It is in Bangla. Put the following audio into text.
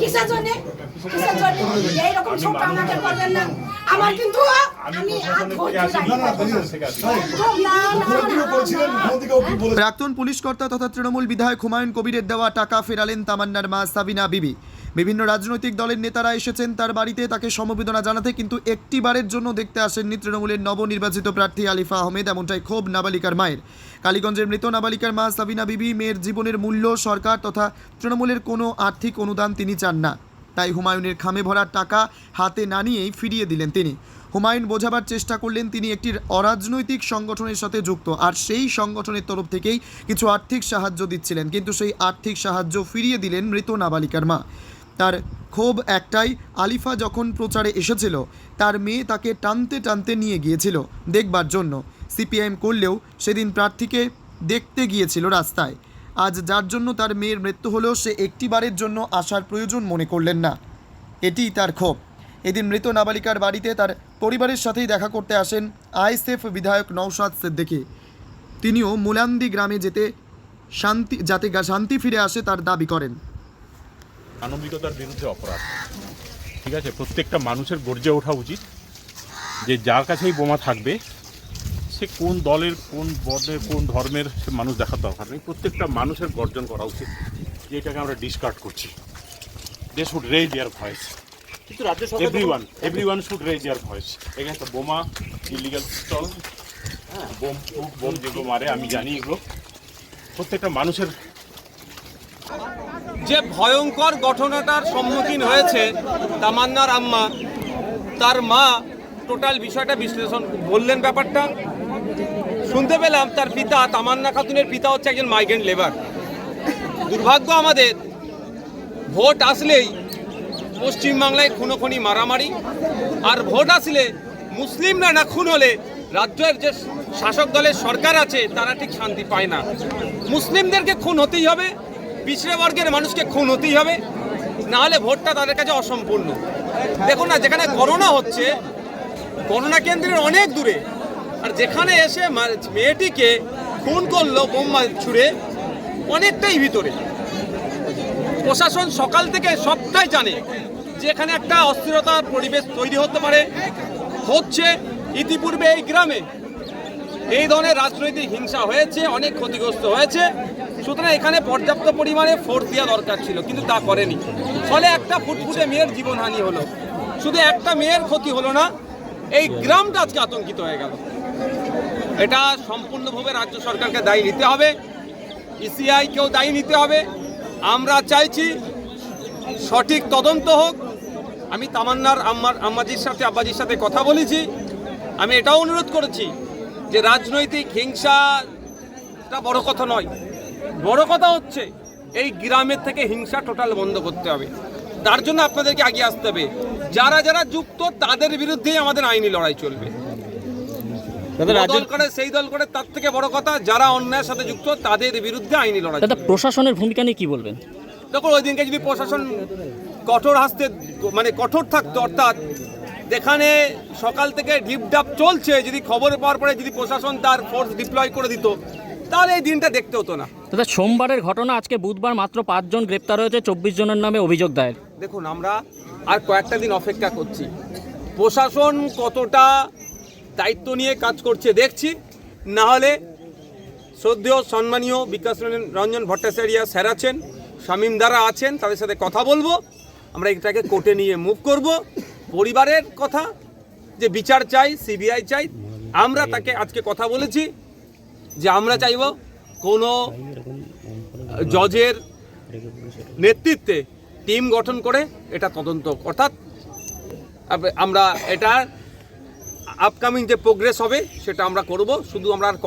কিসের জন্য? কিসের জন্য? এইরকম ছোট আমাকে না। আমার কিন্তু প্রাক্তন পুলিশ কর্তা তথা তৃণমূল বিধায়ক হুমায়ুন কবিরের দেওয়া টাকা ফেরালেন তামান্নার মা সাবিনা বিবি। বিভিন্ন রাজনৈতিক দলের নেতারা এসেছেন তার বাড়িতে, তাকে সমবেদনা জানাতে, কিন্তু একটি বারের জন্য দেখতে আসেননি তৃণমূলের নবনির্বাচিত প্রার্থী আলিফা আহমেদ, এমনটাই ক্ষোভ নাবালিকার মায়ের। কালীগঞ্জের মৃত নাবালিকার মা সাবিনা বিবি, মেয়ের জীবনের মূল্য, সরকার তথা তৃণমূলের কোনো আর্থিক অনুদান তিনি চান না। তাই হুমায়ুনের খামে ভরা টাকা হাতে না নিয়েই ফিরিয়ে দিলেন তিনি। হুমায়ুন বোঝাবার চেষ্টা করলেন তিনি একটি অরাজনৈতিক সংগঠনের সাথে যুক্ত, আর সেই সংগঠনের তরফ থেকেই কিছু আর্থিক সাহায্য দিচ্ছিলেন, কিন্তু সেই আর্থিক সাহায্য ফিরিয়ে দিলেন মৃত নাবালিকার মা। তার ক্ষোভ একটাই, আলিফা যখন প্রচারে এসেছিল, তার মেয়ে তাকে টানতে টানতে নিয়ে গিয়েছিল দেখবার জন্য। সিপিআইএম করলেও সেদিন প্রার্থীকে দেখতে গিয়েছিল রাস্তায়। আজ যার জন্য তার মেয়ের মৃত্যু হলেও সে একটিবারের জন্য আসার প্রয়োজন মনে করলেন না। এটিই তার ক্ষোভ। এদিন মৃত নাবালিকার বাড়িতে তার পরিবারের সাথেই দেখা করতে আসেন আইএসএফ বিধায়ক নৌশাদ সিদ্দিকী। তিনিও মুলান্দি গ্রামে যেতে শান্তি যাতে শান্তি ফিরে আসে তার দাবি করেন। মানবিকতার বিরুদ্ধে অপরাধ। ঠিক আছে প্রত্যেকটা মানুষের গর্জে ওঠা উচিত যে যার কাছেই বোমা থাকবে সে কোন দলের কোন বর্ণের কোন ধর্মের সে মানুষ দেখার দরকার নেই। প্রত্যেকটা মানুষের গর্জন করা উচিত যে এটাকে আমরা ডিসকার্ড করছি। They should raise their voice কিন্তু রাজ্য সরকার every one should raise their voice against বোমা ইলিগাল পিস্তল বোম বোম যেগুলো মারে আমি জানি এগুলো। প্রত্যেকটা মানুষের যে ভয়ঙ্কর ঘটনাটার সম্মুখীন হয়েছে তামান্নার আম্মা, তার মা টোটাল বিষয়টা বিশ্লেষণ বললেন ব্যাপারটা। শুনতে পেলাম তার পিতা তামান্না খাতুনের পিতা হচ্ছে একজন মাইগ্রেন্ট লেবার। দুর্ভাগ্য আমাদের, ভোট আসলেই পশ্চিমবাংলায় খুনোখুনি মারামারি, আর ভোট আসলে মুসলিমরা না খুন হলে রাজ্যের যে শাসক দলের সরকার আছে তারা ঠিক শান্তি পায় না। মুসলিমদেরকে খুন হতেই হবে পিছড়ে বর্গের মানুষকে খুন হতেই হবে না হলে ভোটটা তাদের কাছে অসম্পূর্ণ। দেখুন না, যেখানে করোনা হচ্ছে, করোনা কেন্দ্রের অনেক দূরে, আর যেখানে এসে মেয়েটিকে খুন করল বোম্বা ছুড়ে, অনেকটাই ভিতরে। প্রশাসন সকাল থেকে সবটাই জানে যে এখানে একটা অস্থিরতার পরিবেশ তৈরি হতে পারে, হচ্ছে ইতিপূর্বে এই গ্রামে। এই ধরনের রাজনৈতিক হিংসা হয়েছে, অনেক ক্ষতিগ্রস্ত হয়েছে। সুতরাং এখানে পর্যাপ্ত পরিমাণে ফোর্স দেওয়া দরকার ছিল, কিন্তু তা করেনি। ফলে একটা ফুটফুটে মেয়ের জীবনহানি হলো। শুধু একটা মেয়ের ক্ষতি হলো না, এই গ্রামটা আজকে আতঙ্কিত হয়ে গেল। এটা সম্পূর্ণভাবে রাজ্য সরকারকে দায়ী নিতে হবে। ইসিআই কেও দায়ী নিতে হবে। আমরা চাইছি সঠিক তদন্ত হোক। আমি তামান্নার আম্মার আম্মাজির সাথে, আব্বাজির সাথে কথা বলেছি। আমি এটাও অনুরোধ করেছি যে রাজনৈতিক হিংসাটা বড় কথা নয়। বড় কথা হচ্ছে এই গ্রামের থেকে হিংসা টোটাল বন্ধ করতে হবে। তার জন্য আপনাদেরকে আগে আসতে হবে। যারা যারা যুক্ত তাদের বিরুদ্ধেই আমাদের আইনি লড়াই চলবে। দল করে সেই দল করে তার থেকে বড় কথা যারা অন্যায়ের সাথে যুক্ত তাদের বিরুদ্ধে আইনি লড়াই দাদা প্রশাসনের ভূমিকা নিয়ে কি বলবেন? দেখুন ওই দিনকে যদি প্রশাসন কঠোর হাসতে মানে কঠোর থাকতো অর্থাৎ যেখানে সকাল থেকে ঢিপঢাপ চলছে যদি খবর পাওয়ার পরে যদি প্রশাসন তার ফোর্স ডিপ্লয় করে দিত তাহলে এই দিনটা দেখতে হতো না। দাদা সোমবারের ঘটনা আজকে বুধবার মাত্র পাঁচজন গ্রেপ্তার হয়েছে, চব্বিশ জনের নামে অভিযোগ দায়ের। দেখুন, আমরা আর কয়েকটা দিন অপেক্ষা করছি। প্রশাসন কতটা দায়িত্ব নিয়ে কাজ করছে দেখছি। না হলে শ্রদ্ধেয়, সম্মানীয় বিকাশ রঞ্জন- ভট্টাচার্য স্যার আছেন, শামীম দ্বারা আছেন, তাদের সাথে কথা বলব। আমরা এটাকে কোর্টে নিয়ে মুভ করব। পরিবারের কথা, যে বিচার চাই, সিবিআই চাই, আমরা তাকে আজকে কথা বলেছি যে আমরা চাইব কোনো জজের নেতৃত্বে টিম গঠন করে এটা তদন্ত, অর্থাৎ আমরা এটার আপকামিং যে প্রোগ্রেস হবে, সেটা আমরা করব। শুধু আমরা আর